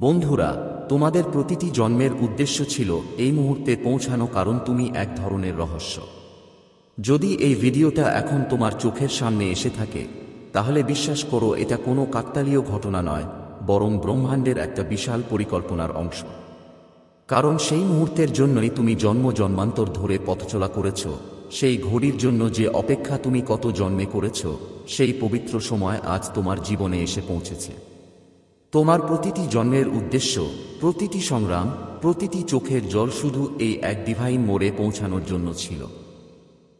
বন্ধুরা, তোমাদের প্রতিটি জন্মের উদ্দেশ্য ছিল এই মুহূর্তে পৌঁছানো কারণ তুমি এক ধরনের রহস্য। যদি এই ভিডিওটা এখন তোমার চোখের সামনে এসে থাকে, তাহলে বিশ্বাস করো এটা কোনো কাকতালীয় ঘটনা নয়, বরং ব্রহ্মাণ্ডের একটা বিশাল পরিকল্পনার অংশ। কারণ সেই মুহূর্তের জন্যই তুমি জন্ম জন্মান্তর ধরে পথচলা করেছ, সেই ঘড়ির জন্য যে অপেক্ষা তুমি কত জন্মে করেছ, সেই পবিত্র সময় আজ তোমার জীবনে এসে পৌঁছেছে। তোমার প্রতিটি জন্মের উদ্দেশ্য, প্রতিটি সংগ্রাম, প্রতিটি চোখের জল শুধু এই এক ডিভাইন মোড়ে পৌঁছানোর জন্য ছিল।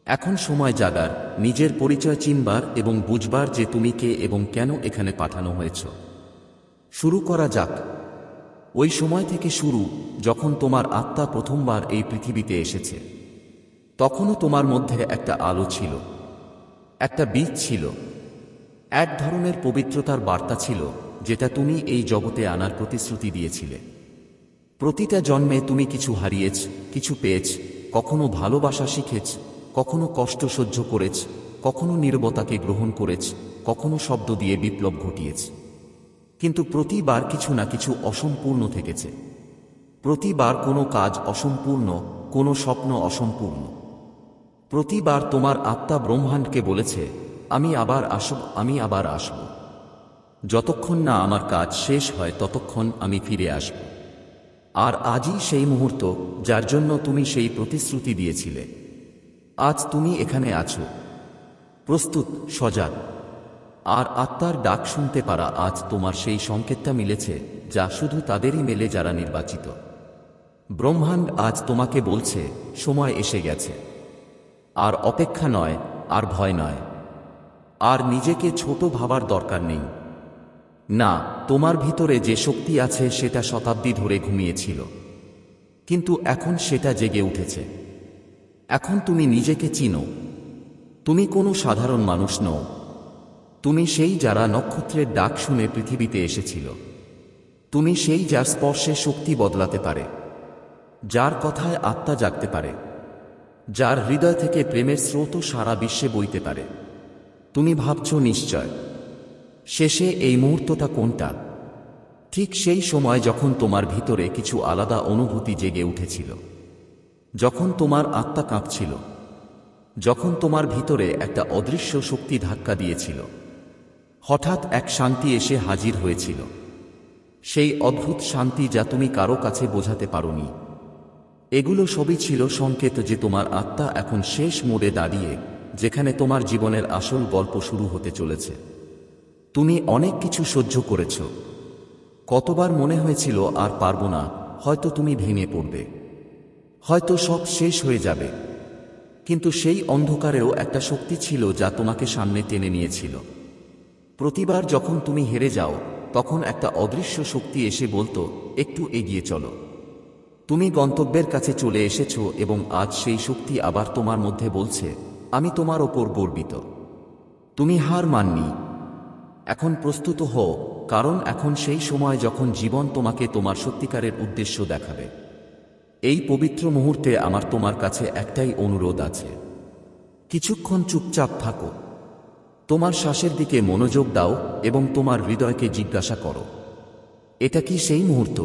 এখন সময় জাগার, নিজের পরিচয় চিনবার এবং বুঝবার যে তুমি কে এবং কেন এখানে পাঠানো হয়েছ। শুরু করা যাক। ওই সময় থেকে শুরু, যখন তোমার আত্মা প্রথমবার এই পৃথিবীতে এসেছে। তখনও তোমার মধ্যে একটা আলো ছিল। একটা বীজ ছিল। এক ধরনের পবিত্রতার বার্তা ছিল। যেটা তুমি এই জগতে আনার প্রতিশ্রুতি দিয়েছিলে। প্রতিটা জন্মে তুমি কিছু হারিয়েছ, কিছু পেয়েছ, কখনো ভালোবাসা শিখেছ, কখনো কষ্ট সহ্য করেছ, কখনো নির্বতাকে গ্রহণ করেছ, কখনো শব্দ দিয়ে বিপ্লব ঘটিয়েছ। কিন্তু প্রতিবার কিছু না কিছু অসম্পূর্ণ থেকেছে। প্রতিবার কোনো কাজ অসম্পূর্ণ, কোনো স্বপ্ন অসম্পূর্ণ। প্রতিবার তোমার আত্মা ব্রহ্মাণ্ডকে বলেছে, আমি আবার আসব, আমি আবার আসব। যতক্ষণ না আমার কাজ শেষ হয় ততক্ষণ আমি ফিরে আসব। আর আজই সেই মুহূর্ত যার জন্য তুমি সেই প্রতিশ্রুতি দিয়েছিলে। আজ তুমি এখানে আছো। প্রস্তুত, সজাগ। আর আত্মার ডাক শুনতে পারা আজ তোমার সেই সংকেতটা মিলেছে, যা শুধু তাদেরই মেলে যারা নির্বাচিত। ব্রহ্মাণ্ড আজ তোমাকে বলছে, সময় এসে গেছে। আর অপেক্ষা নয়, আর ভয় নয়। আর নিজেকে ছোট ভাবার দরকার নেই। না, তোমার ভিতরে যে শক্তি আছে সেটা শতাব্দী ধরে ঘুমিয়েছিল। কিন্তু এখন সেটা জেগে উঠেছে। এখন তুমি নিজেকে চিনো। তুমি কোনো সাধারণ মানুষ নও। তুমি সেই যারা নক্ষত্রের ডাক শুনে পৃথিবীতে এসেছিল। তুমি সেই যার স্পর্শে শক্তি বদলাতে পারে। যার কথায় আত্মা জাগতে পারে। যার হৃদয় থেকে প্রেমের স্রোত সারা বিশ্বে বইতে পারে। তুমি ভাবছ নিশ্চয়। শেষে এই মুহূর্তটা কোনটা? ঠিক সেই সময় যখন তোমার ভিতরে কিছু আলাদা অনুভূতি জেগে উঠেছিল। যখন তোমার আত্মা কাঁপছিল। যখন তোমার ভিতরে একটা অদৃশ্য শক্তি ধাক্কা দিয়েছিল। হঠাৎ এক শান্তি এসে হাজির হয়েছিল। সেই অদ্ভুত শান্তি যা তুমি কারও কাছে বোঝাতে পারোনি। এগুলো সবই ছিল সংকেত যে তোমার আত্মা এখন শেষ মোড়ে দাঁড়িয়ে, যেখানে তোমার জীবনের আসল গল্প শুরু হতে চলেছে। তুমি অনেক কিছু সহ্য করেছ। কতবার মনে হয়েছিল আর পারব না, হয়তো তুমি ভেঙে পড়বে। হয়তো সব শেষ হয়ে যাবে। কিন্তু সেই অন্ধকারেও একটা শক্তি ছিল যা তোমাকে সামনে টেনে নিয়েছিল। প্রতিবার যখন তুমি হেরে যাও, তখন একটা অদৃশ্য শক্তি এসে বলতো, একটু এগিয়ে চলো। তুমি গন্তব্যের কাছে চলে এসেছ এবং আজ সেই শক্তি আবার তোমার মধ্যে বলছে, আমি তোমার ওপর গর্বিত। তুমি হার মাননি এখন প্রস্তুত হও, কারণ এখন সেই সময় যখন জীবন তোমাকে তোমার সত্যিকারের উদ্দেশ্য দেখাবে। এই পবিত্র মুহূর্তে আমার তোমার কাছে একটাই অনুরোধ আছে। কিছুক্ষণ চুপচাপ থাকো। তোমার শ্বাসের দিকে মনোযোগ দাও এবং তোমার হৃদয়কে জিজ্ঞাসা করো, এটা কি সেই মুহূর্ত?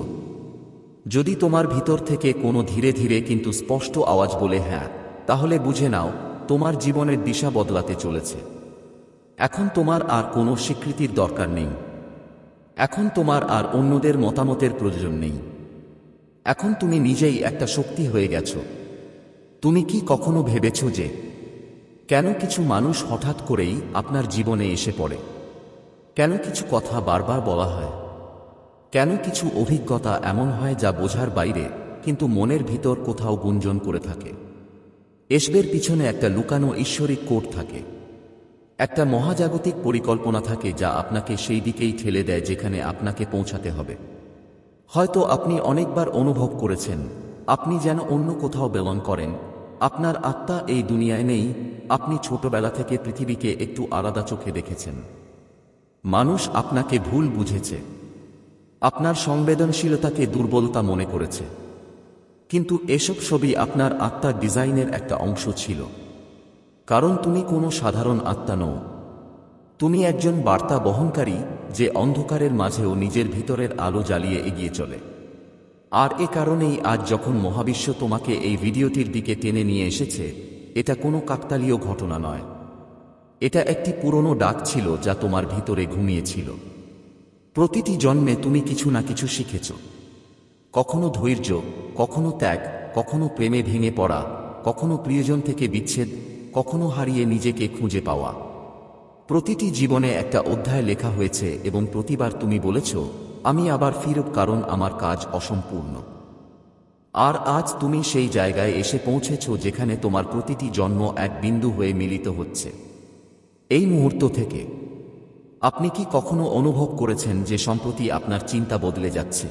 যদি তোমার ভিতর থেকে কোনো ধীরে ধীরে কিন্তু স্পষ্ট আওয়াজ বলে হ্যাঁ তাহলে বুঝে নাও, তোমার জীবনের দিশা বদলাতে চলেছে। এখন তোমার আর কোনো স্বীকৃতির দরকার নেই। এখন তোমার আর অন্যদের মতামতের প্রয়োজন নেই। এখন তুমি নিজেই একটা শক্তি হয়ে গেছ। তুমি কি কখনো ভেবেছ যে, কেন কিছু মানুষ হঠাৎ করেই আপনার জীবনে এসে পড়ে? কেন কিছু কথা বারবার বলা হয়? কেন কিছু অভিজ্ঞতা এমন হয় যা বোঝার বাইরে, কিন্তু মনের ভিতর কোথাও গুঞ্জন করে থাকে? এসবের পিছনে একটা লুকানো ঈশ্বরিক কোট থাকে। একটা মহাজাগতিক পরিকল্পনা থাকে যা আপনাকে সেই দিকেই ঠেলে দেয় যেখানে আপনাকে পৌঁছাতে হবে। হয়তো আপনি অনেকবার অনুভব করেছেন, আপনি যেন অন্য কোথাও বেলন করেন। আপনার আত্মা এই দুনিয়ায় নেই, আপনি ছোটবেলা থেকে পৃথিবীকে একটু আলাদা চোখে দেখেছেন। মানুষ আপনাকে ভুল বুঝেছে। আপনার সংবেদনশীলতাকে দুর্বলতা মনে করেছে। কিন্তু এসব ছবি আপনার আত্মার ডিজাইনের একটা অংশ ছিল। কারণ তুমি কোনো সাধারণ আত্মা নও। তুমি একজন বার্তা বহনকারী যে অন্ধকারের মাঝেও নিজের ভিতরের আলো জ্বালিয়ে এগিয়ে চলে। আর এ কারণেই আজ যখন মহাবিশ্ব তোমাকে এই ভিডিওটির দিকে টেনে নিয়ে এসেছে, এটা কোনো কাকতালীয় ঘটনা নয়। এটা একটি পুরনো ডাক ছিল যা তোমার ভিতরে ঘুমিয়েছিল। প্রতিটি জন্মে তুমি কিছু না কিছু শিখেছ। কখনো ধৈর্য, কখনো ত্যাগ, কখনো প্রেমে ভেঙে পড়া, কখনো প্রিয়জন থেকে বিচ্ছেদ কখনো হারিয়ে নিজেকে খুঁজে পাওয়া। প্রতিটি জীবনে একটা অধ্যায় লেখা হয়েছে এবং প্রতিবার তুমি বলেছ, আমি আবার ফিরব কারণ আমার কাজ অসম্পূর্ণ। আর আজ তুমি সেই জায়গায় এসে পৌঁছেছ যেখানে তোমার প্রতিটি জন্ম এক বিন্দু হয়ে মিলিত হচ্ছে। এই মুহূর্ত থেকে, আপনি কি কখনো অনুভব করেছেন যে সম্প্রতি আপনার চিন্তা বদলে যাচ্ছে?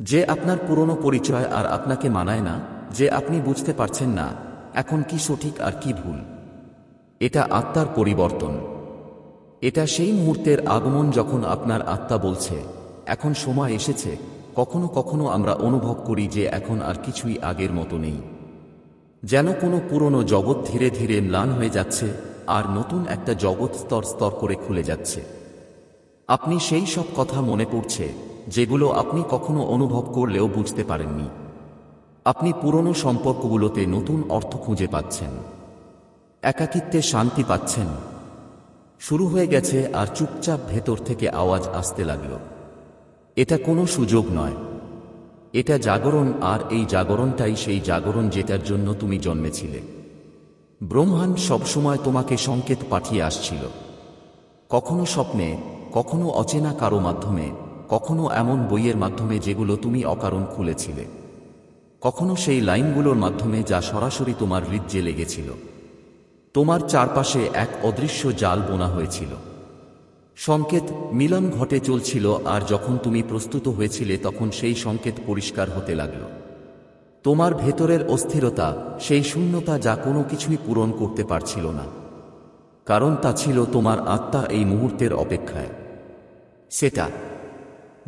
যে আপনার পুরনো পরিচয় আর আপনাকে মানায় না, যে আপনি বুঝতে পারছেন না এখন কি সঠিক আর কি ভুল? এটা আত্মার পরিবর্তন। এটা সেই মুহূর্তের আগমন যখন আপনার আত্মা বলছে, এখন সময় এসেছে, কখনো কখনো আমরা অনুভব করি যে এখন আর কিছুই আগের মতো নেই। যেন কোনো পুরনো জগৎ ধীরে ধীরে ম্লান হয়ে যাচ্ছে, আর নতুন একটা জগৎ স্তর স্তর করে খুলে যাচ্ছে। আপনি সেই সব কথা মনে পড়ছে, যেগুলো আপনি কখনো অনুভব করলেও বুঝতে পারেননি। আপনি পুরনো সম্পর্কগুলোতে নতুন অর্থ খুঁজে পাচ্ছেন। একাকিত্বে শান্তি পাচ্ছেন। শুরু হয়ে গেছে আর চুপচাপ ভেতর থেকে আওয়াজ আসতে লাগল। এটা কোনো সুযোগ নয়। এটা জাগরণ আর এই জাগরণটাই সেই জাগরণ যেটার জন্য তুমি জন্মেছিলে। ব্রহ্মাণ্ড সবসময় তোমাকে সংকেত পাঠিয়ে আসছিল। কখনো স্বপ্নে, কখনো অচেনা কারও মাধ্যমে, কখনো এমন বইয়ের মাধ্যমে যেগুলো তুমি অকারণ খুলেছিলে। কখনো সেই লাইনগুলোর মাধ্যমে যা সরাসরি তোমার হৃদ্যে লেগেছিল। তোমার চারপাশে এক অদৃশ্য জাল বোনা হয়েছিল। সংকেত মিলন ঘটে চলছিল আর যখন তুমি প্রস্তুত হয়েছিলে তখন সেই সংকেত পরিষ্কার হতে লাগল। তোমার ভেতরের অস্থিরতা, সেই শূন্যতা যা কোনো কিছুই পূরণ করতে পারছিল না। কারণ তা ছিল তোমার আত্মা এই মুহূর্তের অপেক্ষায়। সেটা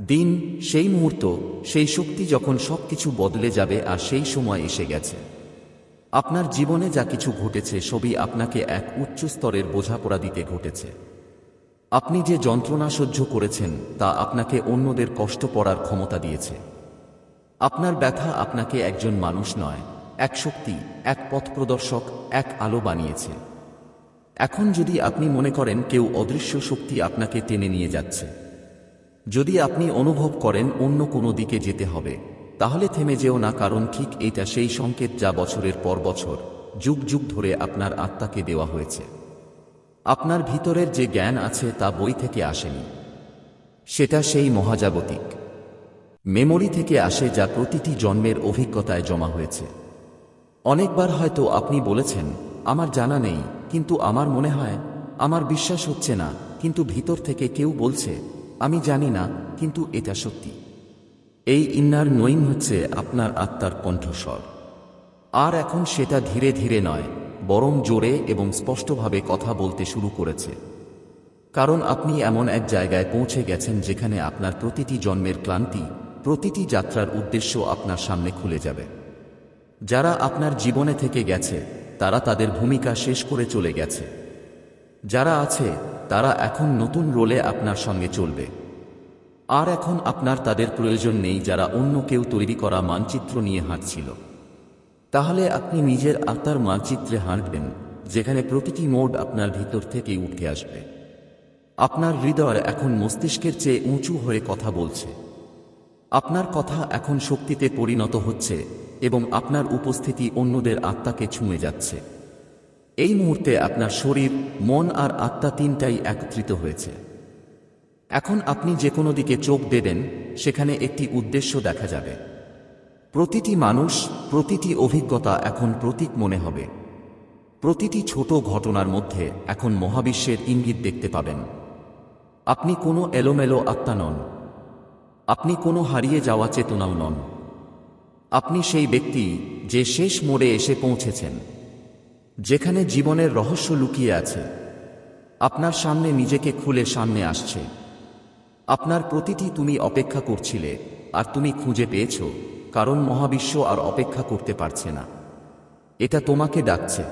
দিন, সেই মুহূর্ত, সেই শক্তি যখন সবকিছু বদলে যাবে আর সেই সময় এসে গেছে। আপনার জীবনে যা কিছু ঘটেছে সবই আপনাকে এক উচ্চ স্তরের বোঝাপড়া দিতে ঘটেছে। আপনি যে যন্ত্রণা সহ্য করেছেন, তা আপনাকে অন্যদের কষ্ট পড়ার ক্ষমতা দিয়েছে। আপনার ব্যথা আপনাকে একজন মানুষ নয়, এক শক্তি, এক পথ প্রদর্শক, এক আলো বানিয়েছে। এখন যদি আপনি মনে করেন কেউ অদৃশ্য শক্তি আপনাকে টেনে নিয়ে যাচ্ছে। যদি আপনি অনুভব করেন অন্য কোনো দিকে যেতে হবে, তাহলে থেমে যেও না, কারণ ঠিক এটা সেই সংকেত যা বছরের পর বছর, যুগ যুগ ধরে আপনার আত্মাকে দেওয়া হয়েছে। আপনার ভিতরের যে জ্ঞান আছে তা বই থেকে আসেনি। সেটা সেই মহাজাগতিক মেমোরি থেকে আসে যা প্রতিটি জন্মের অভিজ্ঞতায় জমা হয়েছে। অনেকবার হয়তো আপনি বলেছেন, আমার জানা নেই, কিন্তু আমার মনে হয়, আমার বিশ্বাস হচ্ছে না, কিন্তু ভিতর থেকে কেউ বলছে আমি জানি না, কিন্তু এটা সত্যি। এই ইন্নার নইম হচ্ছে আপনার আত্মার কণ্ঠস্বর। আর এখন সেটা ধীরে ধীরে নয়, বরং জোরে এবং স্পষ্টভাবে কথা বলতে শুরু করেছে। কারণ আপনি এমন এক জায়গায় পৌঁছে গেছেন যেখানে আপনার প্রতিটি জন্মের ক্লান্তি, প্রতিটি যাত্রার উদ্দেশ্য আপনার সামনে খুলে যাবে। যারা আপনার জীবনে থেকে গেছে, তারা তাদের ভূমিকা শেষ করে চলে গেছে। যারা আছে তারা এখন নতুন রোলে আপনার সঙ্গে চলবে। আর এখন আপনার তাদের প্রয়োজন নেই যারা অন্য কেউ তৈরি করা মানচিত্র নিয়ে হাঁটছিল। তাহলে আপনি নিজের আত্মার মানচিত্রে হাঁটবেন, যেখানে প্রতিটি মোড আপনার ভিতর থেকেই উঠে আসবে। আপনার হৃদয় এখন মস্তিষ্কের চেয়ে উঁচু হয়ে কথা বলছে। আপনার কথা এখন শক্তিতে পরিণত হচ্ছে এবং আপনার উপস্থিতি অন্যদের আত্মাকে ছুঁয়ে যাচ্ছে। এই মুহূর্তে আপনার শরীর, মন আর আত্মা তিনটাই একত্রিত হয়েছে। এখন আপনি যে কোনো দিকে চোখ দেবেন, সেখানে একটি উদ্দেশ্য দেখা যাবে। প্রতিটি মানুষ, প্রতিটি অভিজ্ঞতা এখন প্রতীক মনে হবে। প্রতিটি ছোট ঘটনার মধ্যে এখন মহাবিশ্বের ইঙ্গিত দেখতে পাবেন। আপনি কোনো এলোমেলো আত্মা নন। আপনি কোনো হারিয়ে যাওয়া চেতনাও নন। আপনি সেই ব্যক্তি যে শেষ মোড়ে এসে পৌঁছেছেন। যেখানে জীবনের রহস্য লুকিয়ে আছে, আপনার সামনে নিজেকে খুলে সামনে আসছে। আপনার প্রতিটি তুমি অপেক্ষা করছিলে, আর তুমি খুঁজে পেয়েছ, কারণ মহাবিশ্ব আর অপেক্ষা করতে পারছে না। এটা তোমাকে ডাকছে।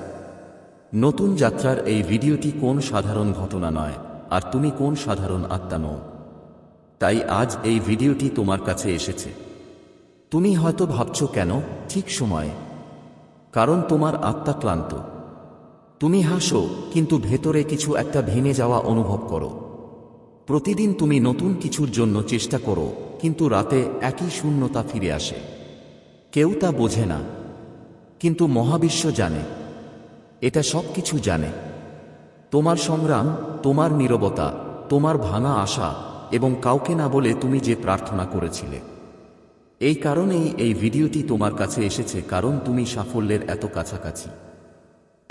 নতুন যাত্রার এই ভিডিওটি কোন সাধারণ ঘটনা নয়, আর তুমি কোন সাধারণ আত্মা নও। তাই আজ এই ভিডিওটি তোমার কাছে এসেছে। তুমি হয়তো ভাবছ কেন, ঠিক সময়ে। কারণ তোমার আত্মা ক্লান্ত। তুমি হাসো, কিন্তু ভেতরে কিছু একটা ভেঙে যাওয়া অনুভব করো। প্রতিদিন তুমি নতুন কিছুর জন্য চেষ্টা করো, কিন্তু রাতে একই শূন্যতা ফিরে আসে। কেউ তা বোঝে না, কিন্তু মহাবিশ্ব জানে। এটা সব কিছু জানে। তোমার সংগ্রাম, তোমার নীরবতা, তোমার ভাঙা আশা এবং কাউকে না বলে তুমি যে প্রার্থনা করেছিলে। এই কারণেই এই ভিডিওটি তোমার কাছে এসেছে, কারণ তুমি সাফল্যের এত কাছাকাছি।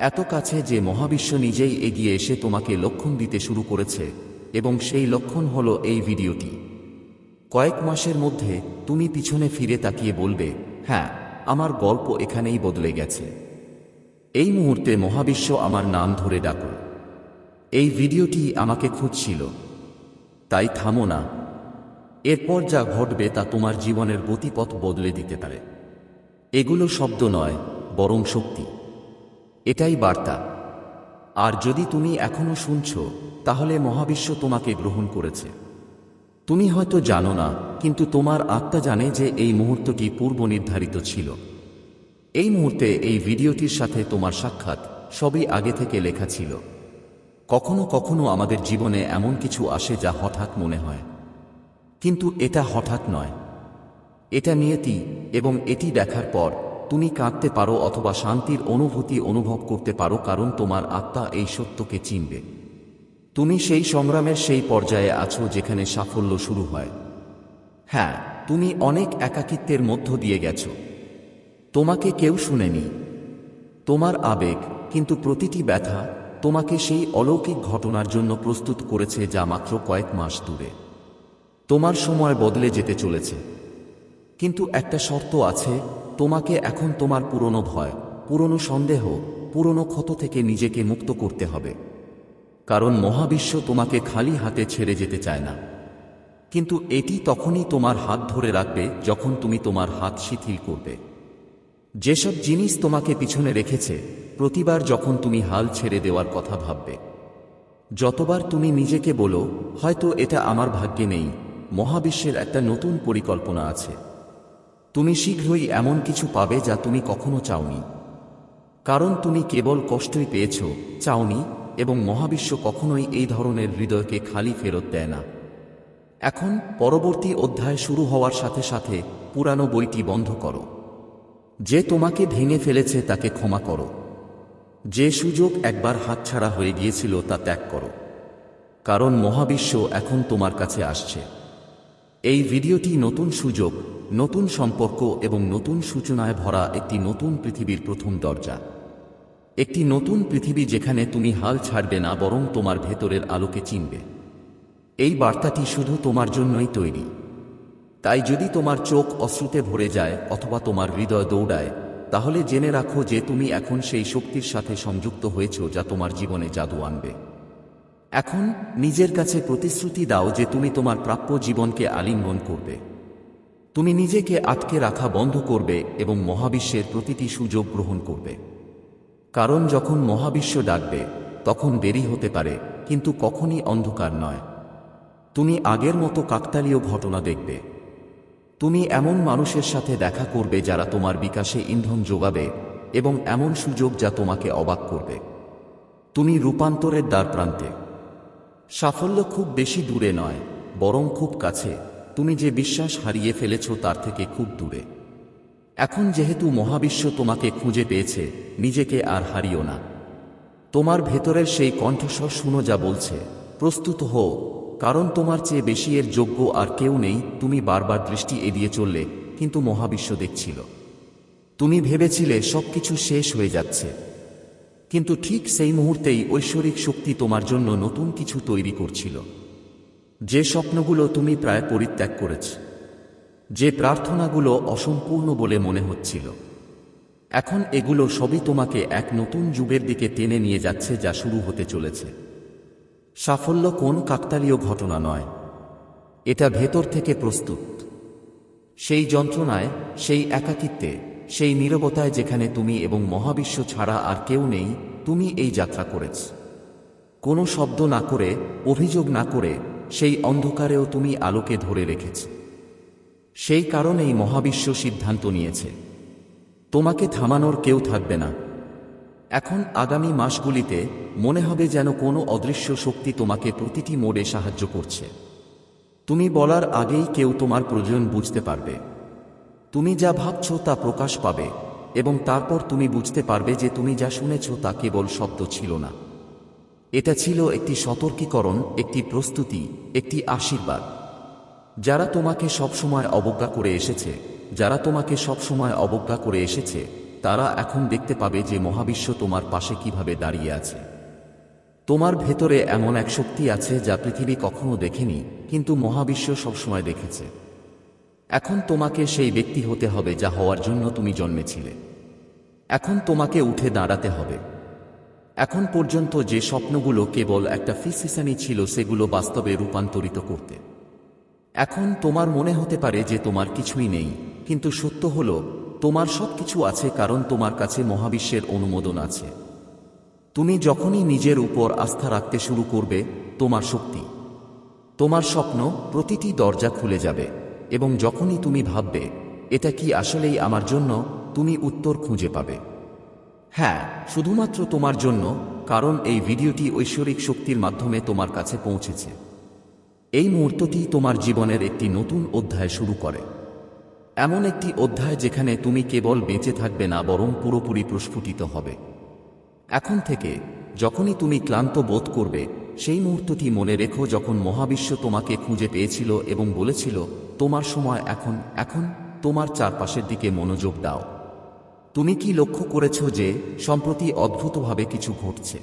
এত কাছে যে মহাবিশ্ব নিজেই এগিয়ে এসে তোমাকে লক্ষণ দিতে শুরু করেছে, এবং সেই লক্ষণ হল এই ভিডিওটি। কয়েক মাসের মধ্যে তুমি পিছনে ফিরে তাকিয়ে বলবে হ্যাঁ আমার গল্প এখানেই বদলে গেছে। এই মুহূর্তে মহাবিশ্ব আমার নাম ধরে ডাকো। এই ভিডিওটি আমাকে খুঁজছিল। তাই থামো না। এরপর যা ঘটবে তা তোমার জীবনের গতিপথ বদলে দিতে পারে। এগুলো শব্দ নয়, বরং শক্তি। এটাই বার্তা। আর যদি তুমি এখনও শুনছ, তাহলে মহাবিশ্ব তোমাকে গ্রহণ করেছে। তুমি হয়তো জানো না, কিন্তু তোমার আত্মা জানে যে এই মুহূর্তটি পূর্ব নির্ধারিত ছিল। এই মুহূর্তে এই ভিডিওটির সাথে তোমার সাক্ষাৎ সবই আগে থেকে লেখা ছিল। কখনো কখনো আমাদের জীবনে এমন কিছু আসে যা হঠাৎ মনে হয়। কিন্তু এটা হঠাৎ নয়। এটা নিয়তি এবং এটি দেখার পর তুমি কাঁদতে পারো অথবা শান্তির অনুভূতি অনুভব করতে পারো কারণ তোমার আত্মা এই সত্যকে চিনবে। তুমি সেই সংগ্রামের সেই পর্যায়ে আছো যেখানে সাফল্য শুরু হয়। হ্যাঁ তুমি অনেক একাকিত্বের মধ্য দিয়ে গেছ। তোমাকে কেউ শুনেনি। তোমার আবেগ, কিন্তু প্রতিটি ব্যথা তোমাকে সেই অলৌকিক ঘটনার জন্য প্রস্তুত করেছে যা মাত্র কয়েক মাস দূরে। তোমার সময় বদলে যেতে চলেছে। কিন্তু একটা শর্ত আছে তোমাকে এখন তোমার পুরনো ভয়, পুরনো সন্দেহ, পুরনো ক্ষত থেকে নিজেকে মুক্ত করতে হবে। কারণ মহাবিশ্ব তোমাকে খালি হাতে ছেড়ে যেতে চায় না। কিন্তু এটি তখনই তোমার হাত ধরে রাখবে যখন তুমি তোমার হাত শিথিল করবে। যেসব জিনিস তোমাকে পিছনে রেখেছে, প্রতিবার যখন তুমি হাল ছেড়ে দেওয়ার কথা ভাববে। যতবার তুমি নিজেকে বলো, হয়তো এটা আমার ভাগ্যে নেই, মহাবিশ্বের একটা নতুন পরিকল্পনা আছে। তুমি শীঘ্রই এমন কিছু পাবে যা তুমি কখনো চাওনি। কারণ তুমি কেবল কষ্টই পেয়েছ, চাওনি, এবং মহাবিশ্ব কখনোই এই ধরনের হৃদয়কে খালি ফেরত দেয় না। এখন পরবর্তী অধ্যায় শুরু হওয়ার সাথে সাথে পুরানো বইটি বন্ধ করো। যে তোমাকে ভেঙে ফেলেছে তাকে ক্ষমা করো। যে সুযোগ একবার হাতছাড়া হয়ে গিয়েছিল তা ত্যাগ করো। কারণ মহাবিশ্ব এখন তোমার কাছে আসছে। এই ভিডিওটি নতুন সুযোগ, নতুন সম্পর্ক এবং নতুন সূচনায় ভরা একটি নতুন পৃথিবীর প্রথম দরজা। একটি নতুন পৃথিবী যেখানে তুমি হাল ছাড়বে না, বরং তোমার ভেতরের আলোকে চিনবে। এই বার্তাটি শুধু তোমার জন্যই তৈরি। তাই যদি তোমার চোখ অশ্রুতে ভরে যায় অথবা তোমার হৃদয় দৌড়ায়, তাহলে জেনে রাখো যে তুমি এখন সেই শক্তির সাথে সংযুক্ত হয়েছ যা তোমার জীবনে জাদু আনবে। এখন নিজের কাছে প্রতিশ্রুতি দাও যে তুমি তোমার প্রাপ্য জীবনকে আলিঙ্গন করবে। তুমি নিজেকে আটকে রাখা বন্ধ করবে এবং মহাবিশ্বের প্রতিটি সুযোগ গ্রহণ করবে। কারণ যখন মহাবিশ্ব ডাকবে, তখন দেরি হতে পারে, কিন্তু কখনই অন্ধকার নয়। তুমি আগের মতো কাকতালীয় ঘটনা দেখবে। তুমি এমন মানুষের সাথে দেখা করবে যারা তোমার বিকাশে ইন্ধন যোগাবে এবং এমন সুযোগ যা তোমাকে অবাক করবে। তুমি রূপান্তরের দ্বার প্রান্তে। সাফল্য খুব বেশি দূরে নয়, বরং খুব কাছে। তুমি যে বিশ্বাস হারিয়ে ফেলেছ তার থেকে খুব দূরে। এখন যেহেতু মহাবিশ্ব তোমাকে খুঁজে পেয়েছে, নিজেকে আর হারিও না। তোমার ভেতরের সেই কণ্ঠস্বর শুনো যা বলছে। প্রস্তুত হও, কারণ তোমার চেয়ে বেশি এর যোগ্য আর কেউ নেই। তুমি বারবার দৃষ্টি এড়িয়ে চললে, কিন্তু মহাবিশ্ব দেখছিল। তুমি ভেবেছিলে সবকিছু শেষ হয়ে যাচ্ছে। কিন্তু ঠিক সেই মুহূর্তেই ঐশ্বরিক শক্তি তোমার জন্য নতুন কিছু তৈরি করছিল। যে স্বপ্নগুলো তুমি প্রায় পরিত্যাগ করেছ, যে প্রার্থনাগুলো অসম্পূর্ণ বলে মনে হচ্ছিল। এখন এগুলো সবই তোমাকে এক নতুন যুগের দিকে টেনে নিয়ে যাচ্ছে যা শুরু হতে চলেছে। সাফল্য কোন কাকতালীয় ঘটনা নয়। এটা ভেতর থেকে প্রস্তুত। সেই যন্ত্রণায়, সেই একাকিত্বে সেই নীরবতায় যেখানে তুমি এবং মহাবিশ্ব ছাড়া আর কেউ নেই, তুমি এই যাত্রা করেছ। কোনো শব্দ না করে, অভিযোগ না করে, সেই অন্ধকারেও তুমি আলোকে ধরে রেখেছ। সেই কারণেই মহাবিশ্ব সিদ্ধান্ত নিয়েছে। তোমাকে থামানোর কেউ থাকবে না। এখন আগামী মাসগুলিতে মনে হবে যেন কোনো অদৃশ্য শক্তি তোমাকে প্রতিটি মোড়ে সাহায্য করছে। তুমি বলার আগেই কেউ তোমার প্রয়োজন বুঝতে পারবে। তুমি যা ভাবছ তা প্রকাশ পাবে, এবং তারপর তুমি বুঝতে পারবে যে তুমি যা শুনেছ তা কেবল শব্দ ছিল না। এটা ছিল একটি সতর্কীকরণ, একটি প্রস্তুতি, একটি আশীর্বাদ। যারা তোমাকে সবসময় অবজ্ঞা করে এসেছে, যারা তোমাকে সবসময় অবজ্ঞা করে এসেছে, তারা এখন দেখতে পাবে যে মহাবিশ্ব তোমার পাশে কীভাবে দাঁড়িয়ে আছে। তোমার ভেতরে এমন এক শক্তি আছে যা পৃথিবী কখনো দেখেনি, কিন্তু মহাবিশ্ব সবসময় দেখেছে। এখন তোমাকে সেই ব্যক্তি হতে হবে যা হওয়ার জন্য তুমি জন্মেছিলে। এখন তোমাকে উঠে দাঁড়াতে হবে। এখন পর্যন্ত যে স্বপ্নগুলো কেবল একটা ফিসিসানি ছিল, সেগুলো বাস্তবে রূপান্তরিত করতে। এখন তোমার মনে হতে পারে যে তোমার কিছুই নেই, কিন্তু সত্য হল, তোমার সব কিছু আছে কারণ তোমার কাছে মহাবিশ্বের অনুমোদন আছে। তুমি যখনই নিজের উপর আস্থা রাখতে শুরু করবে, তোমার শক্তি, তোমার স্বপ্ন প্রতিটি দরজা খুলে যাবে। এবং যখনই তুমি ভাববে, এটা কি আসলেই আমার জন্য? তুমি উত্তর খুঁজে পাবে। হ্যাঁ শুধুমাত্র তোমার জন্য, কারণ এই ভিডিওটি ঐশ্বরিক শক্তির মাধ্যমে তোমার কাছে পৌঁছেছে। এই মুহূর্তটি তোমার জীবনের একটি নতুন অধ্যায় শুরু করে। এমন একটি অধ্যায় যেখানে তুমি কেবল বেঁচে থাকবে না, বরং পুরোপুরি প্রস্ফুটিত হবে। এখন থেকে, যখনই তুমি ক্লান্ত বোধ করবে, সেই মুহূর্তটি মনে রেখো যখন মহাবিশ্ব তোমাকে খুঁজে পেয়েছিল এবং বলেছিল তোমার সময় এখন এখন তোমার চারপাশের দিকে মনোযোগ দাও। তুমি কি লক্ষ্য করেছ যে সম্প্রতি অদ্ভুতভাবে কিছু ঘটছে?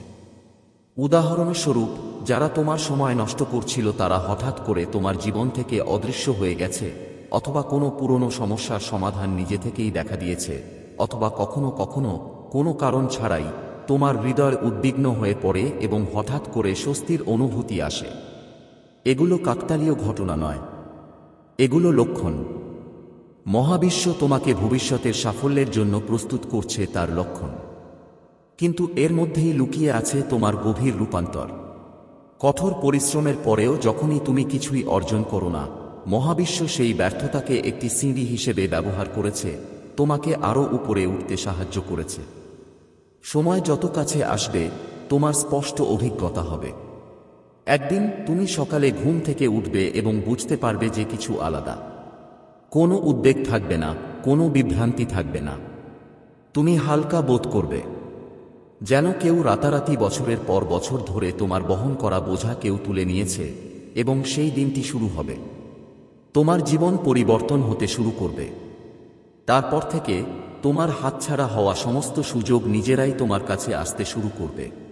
উদাহরণস্বরূপ, যারা তোমার সময় নষ্ট করছিল তারা হঠাৎ করে তোমার জীবন থেকে অদৃশ্য হয়ে গেছে, অথবা কোনো পুরনো সমস্যার সমাধান নিজে থেকেই দেখা দিয়েছে, অথবা কখনো কখনো কোনো কারণ ছাড়াই তোমার হৃদয় উদ্বিগ্ন হয়ে পড়ে এবং হঠাৎ করে স্বস্তির অনুভূতি আসে। এগুলো কাকতালীয় ঘটনা নয়। এগুলো লক্ষণ। মহাবিশ্ব তোমাকে ভবিষ্যতের সাফল্যের জন্য প্রস্তুত করছে তার লক্ষণ। কিন্তু এর মধ্যেই লুকিয়ে আছে তোমার গভীর রূপান্তর। কঠোর পরিশ্রমের পরেও যখনই তুমি কিছুই অর্জন করো না, মহাবিশ্ব সেই ব্যর্থতাকে একটি সিঁড়ি হিসেবে ব্যবহার করেছে, তোমাকে আরও উপরে উঠতে সাহায্য করেছে। সময় যত কাছে আসবে, তোমার স্পষ্ট অভিজ্ঞতা হবে। একদিন তুমি সকালে ঘুম থেকে উঠবে এবং বুঝতে পারবে যে কিছু আলাদা। কোনো উদ্বেগ থাকবে না, কোনো বিভ্রান্তি থাকবে না। তুমি হালকা বোধ করবে। যেন কেউ রাতারাতি বছরের পর বছর ধরে তোমার বহন করা বোঝা কেউ তুলে নিয়েছে এবং সেই দিনটি শুরু হবে। তোমার জীবন পরিবর্তন হতে শুরু করবে। তারপর থেকে তোমার হাতছাড়া হওয়া সমস্ত সুযোগ নিজেরাই তোমার কাছে আসতে শুরু করবে।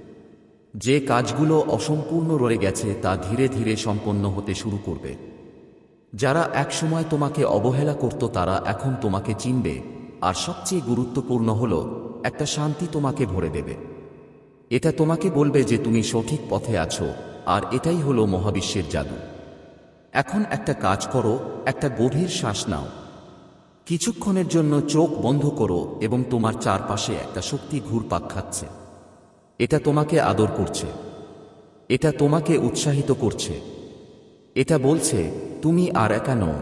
যে কাজগুলো অসম্পূর্ণ রয়ে গেছে তা ধীরে ধীরে সম্পন্ন হতে শুরু করবে। যারা একসময় তোমাকে অবহেলা করত তারা এখন তোমাকে চিনবে, আর সবচেয়ে গুরুত্বপূর্ণ হল, একটা শান্তি তোমাকে ভরে দেবে। এটা তোমাকে বলবে যে তুমি সঠিক পথে আছো, আর এটাই হলো মহাবিশ্বের জাদু। এখন একটা কাজ করো, একটা গভীর শ্বাস নাও। কিছুক্ষণের জন্য চোখ বন্ধ করো এবং তোমার চারপাশে একটা শক্তি ঘুরপাক খাচ্ছে। এটা তোমাকে আদর করছে। এটা তোমাকে উৎসাহিত করছে। এটা বলছে, তুমি আর একা নও।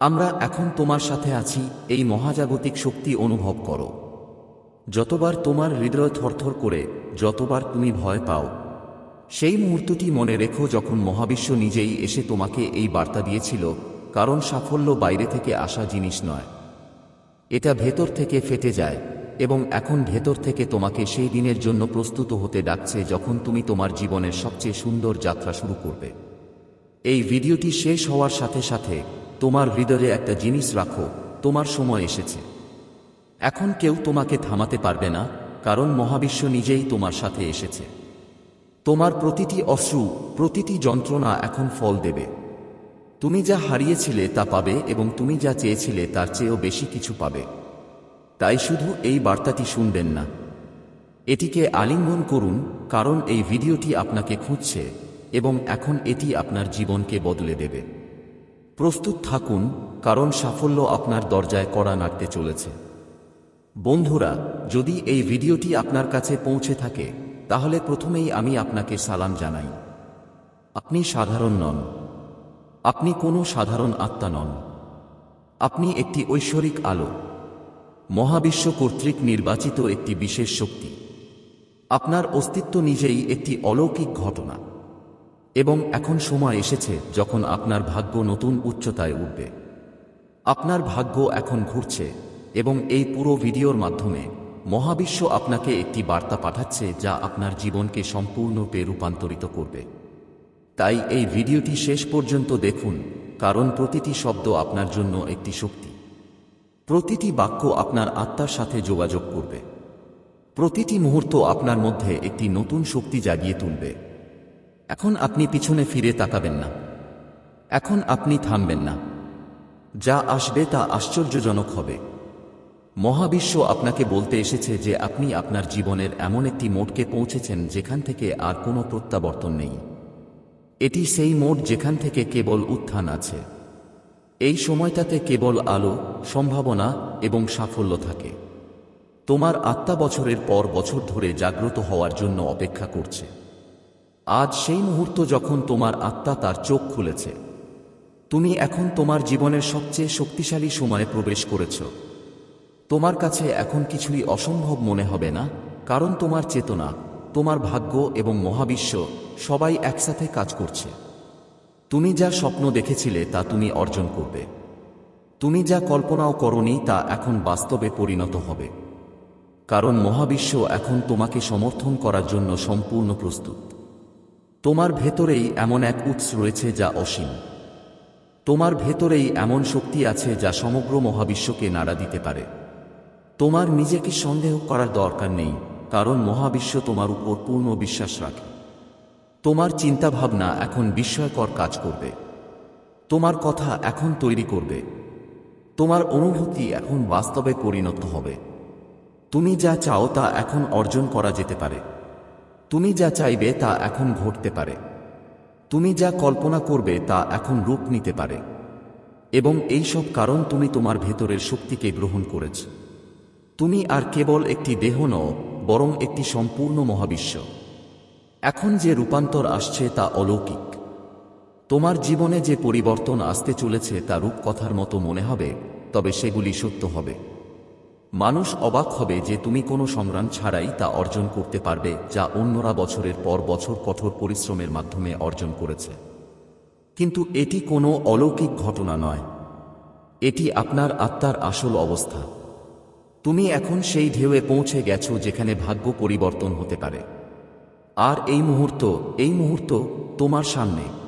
আমরা এখন তোমার সাথে আছি, এই মহাজাগতিক শক্তি অনুভব করো। যতবার তোমার হৃদয় থরথর করে, যতবার তুমি ভয় পাও। সেই মুহূর্তটি মনে রেখো যখন মহাবিশ্ব নিজেই এসে তোমাকে এই বার্তা দিয়েছিল, কারণ সাফল্য বাইরে থেকে আসা জিনিস নয়। এটা ভেতর থেকে ফেটে যায়। এবং এখন ভেতর থেকে তোমাকে সেই দিনের জন্য প্রস্তুত হতে ডাকছে যখন তুমি তোমার জীবনের সবচেয়ে সুন্দর যাত্রা শুরু করবে। এই ভিডিওটি শেষ হওয়ার সাথে সাথে তোমার হৃদয়ে একটা জিনিস রাখো, তোমার সময় এসেছে। এখন কেউ তোমাকে থামাতে পারবে না, কারণ মহাবিশ্ব নিজেই তোমার সাথে এসেছে। তোমার প্রতিটি অশ্রু, প্রতিটি যন্ত্রণা এখন ফল দেবে। তুমি যা হারিয়েছিলে তা পাবে এবং তুমি যা চেয়েছিলে তার চেয়েও বেশি কিছু পাবে। তাই শুধু এই বার্তাটি শুনবেন না। এটিকে আলিঙ্গন করুন, কারণ এই ভিডিওটি আপনাকে খুঁজছে এবং এখন এটি আপনার জীবনকে বদলে দেবে। প্রস্তুত থাকুন, কারণ সাফল্য আপনার দরজায় কড়া নাড়তে চলেছে। বন্ধুরা, যদি এই ভিডিওটি আপনার কাছে পৌঁছে থাকে, তাহলে প্রথমেই আমি আপনাকে সালাম জানাই। আপনি সাধারণ নন। আপনি কোনো সাধারণ আত্মা নন। আপনি একটি ঐশ্বরিক আলো। মহাবিশ্ব কর্তৃক নির্বাচিত একটি বিশেষ শক্তি। আপনার অস্তিত্ব নিজেই একটি অলৌকিক ঘটনা। এবং এখন সময় এসেছে যখন আপনার ভাগ্য নতুন উচ্চতায় উঠবে। আপনার ভাগ্য এখন ঘুরছে এবং এই পুরো ভিডিওর মাধ্যমে মহাবিশ্ব আপনাকে একটি বার্তা পাঠাচ্ছে যা আপনার জীবনকে সম্পূর্ণরূপে রূপান্তরিত করবে। তাই এই ভিডিওটি শেষ পর্যন্ত দেখুন, কারণ প্রতিটি শব্দ আপনার জন্য একটি শক্তি। প্রতিটি বাক্য আপনার আত্মার সাথে যোগাযোগ করবে। প্রতিটি মুহূর্ত আপনার মধ্যে একটি নতুন শক্তি জাগিয়ে তুলবে। এখন আপনি পিছনে ফিরে তাকাবেন না। এখন আপনি থামবেন না। যা আসবে তা আশ্চর্যজনক হবে। মহাবিশ্ব আপনাকে বলতে এসেছে যে আপনি আপনার জীবনের এমন একটি মোড়কে পৌঁছেছেন যেখান থেকে আর কোনো প্রত্যাবর্তন নেই। এটি সেই মোড় যেখান থেকে কেবল উত্থান আছে। এই সময়টাতে কেবল আলো, সম্ভাবনা এবং সাফল্য থাকে। তোমার আত্মা বছরের পর বছর ধরে জাগ্রত হওয়ার জন্য অপেক্ষা করছে। আজ সেই মুহূর্ত যখন তোমার আত্মা তার চোখ খুলেছে। তুমি এখন তোমার জীবনের সবচেয়ে শক্তিশালী সময়ে প্রবেশ করেছ। তোমার কাছে এখন কিছুই অসম্ভব মনে হবে না, কারণ তোমার চেতনা, তোমার ভাগ্য এবং মহাবিশ্ব সবাই একসাথে কাজ করছে। তুমি যা স্বপ্ন দেখেছিলে তা তুমি অর্জন করবে। তুমি যা কল্পনাও করনি তা এখন বাস্তবে পরিণত হবে। কারণ মহাবিশ্ব এখন তোমাকে সমর্থন করার জন্য সম্পূর্ণ প্রস্তুত। তোমার ভেতরেই এমন এক উৎস রয়েছে যা অসীম। তোমার ভেতরেই এমন শক্তি আছে যা সমগ্র মহাবিশ্বকে নাড়া দিতে পারে। তোমার নিজেকে সন্দেহ করার দরকার নেই, কারণ মহাবিশ্ব তোমার উপর পূর্ণ বিশ্বাস রাখে। তোমার চিন্তাভাবনা এখন বিস্ময়কর কাজ করবে। তোমার কথা এখন তৈরি করবে। তোমার অনুভূতি এখন বাস্তবে পরিণত হবে। তুমি যা চাও তা এখন অর্জন করা যেতে পারে। তুমি যা চাইবে তা এখন ঘটতে পারে। তুমি যা কল্পনা করবে তা এখন রূপ নিতে পারে। এবং এই সব কারণ তুমি তোমার ভেতরের শক্তিকে গ্রহণ করেছ। তুমি আর কেবল একটি দেহ নও, বরং একটি সম্পূর্ণ মহাবিশ্ব। এখন যে রূপান্তর আসছে তা অলৌকিক। তোমার জীবনে যে পরিবর্তন আসতে চলেছে তা রূপকথার মতো মনে হবে, তবে সেগুলি সত্য হবে। মানুষ অবাক হবে যে তুমি কোনো সংগ্রাম ছাড়াই তা অর্জন করতে পারবে, যা অন্যরা বছরের পর বছর কঠোর পরিশ্রমের মাধ্যমে অর্জন করেছে। কিন্তু এটি কোনো অলৌকিক ঘটনা নয়। এটি আপনার আত্মার আসল অবস্থা। তুমি এখন সেই ঢেউয়ে পৌঁছে গেছো যেখানে ভাগ্য পরিবর্তন হতে পারে। আর এই মুহূর্ত এই মুহূর্ত তোমার সামনে।